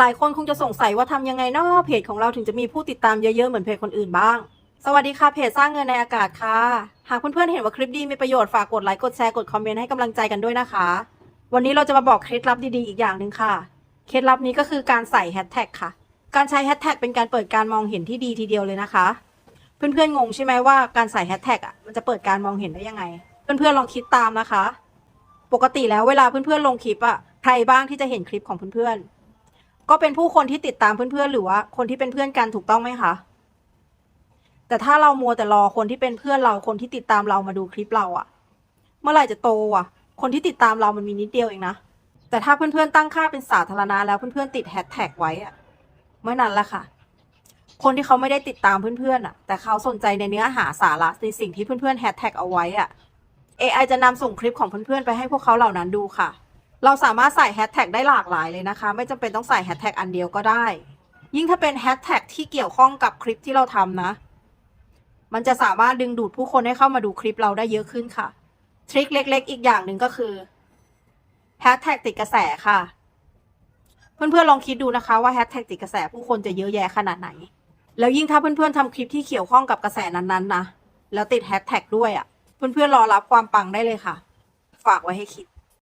หลายคนคงจะสงสัยว่าทำยังไงนาะเพจของเราถึงจะมีผู้ติดตามเยอะๆ เหมือนเพจคนอื่นบ้าง สวัสดีค่ะเพจสร้างเงินในอากาศค่ะ หากเพื่อนๆเห็นว่าคลิปดีมีประโยชน์ฝากกดไลค์กดแชร์กดคอมเมนต์ให้กำลังใจกันด้วยนะคะ วันนี้เราจะมาบอกเคล็ดลับดีๆอีกอย่างหนึ่งค่ะ เคล็ดลับนี้ก็คือการใส่แฮชแท็กค่ะ การใช้แฮชแท็กเป็นการเปิดการมองเห็นที่ดีทีเดียวเลยนะคะ เพื่อนๆงงใช่ไหมว่าการใส่แฮชแท็กอะมันจะเปิดการมองเห็นได้ยังไง เพื่อนๆลองคิดตามนะคะ ปกติแล้วเวลาเพื่อนๆลงคลิปอะใครบ้างที่จะเห็นคลิปของเพื่อนๆ ก็เป็นผู้คนที่ติดตามเพื่อนๆ หรือว่าคนที่เป็นเพื่อนกันถูกต้องไหมคะ แต่ถ้าเรามัวแต่รอคนที่เป็นเพื่อนเราคนที่ติดตามเรามาดูคลิปเราอะเมื่อไหร่จะโตอะคนที่ติดตามเรามันมีนิดเดียวเองนะ แต่ถ้าเพื่อนๆตั้งค่าเป็นสาธารณะแล้วเพื่อนๆติดแฮชแท็กไว้อะเมื่อนั้นแหละค่ะ คนที่เขาไม่ได้ติดตามเพื่อนๆอะแต่เขาสนใจในเนื้อหาสาระในสิ่งที่เพื่อนๆแฮชแท็กเอาไว้อะ AI จะนำส่งคลิปของเพื่อนๆไปให้พวกเขาเหล่านั้นดูค่ะ เราสามารถใส่แฮชแท็กได้หลากหลายเลยนะคะ ไม่จำเป็นต้องใส่แฮชแท็กอันเดียวก็ได้ ยิ่งถ้าเป็นแฮชแท็กที่เกี่ยวข้องกับคลิปที่เราทำนะ มันจะสามารถดึงดูดผู้คนให้เข้ามาดูคลิปเราได้เยอะขึ้นค่ะ ทริคเล็ก ๆ อีกอย่างหนึ่งก็คือแฮชแท็กติดกระแสค่ะ เพื่อนๆลองคิดดูนะคะว่าแฮชแท็กติดกระแสผู้คนจะเยอะแยะขนาดไหน แล้วยิ่งถ้าเพื่อนๆทำคลิปที่เกี่ยวข้องกับกระแสนั้นๆนะแล้วติดแฮชแท็กด้วยอะ่ะ เพื่อนๆรอรับความปังได้เลยค่ะ ฝากไว้ให้คิด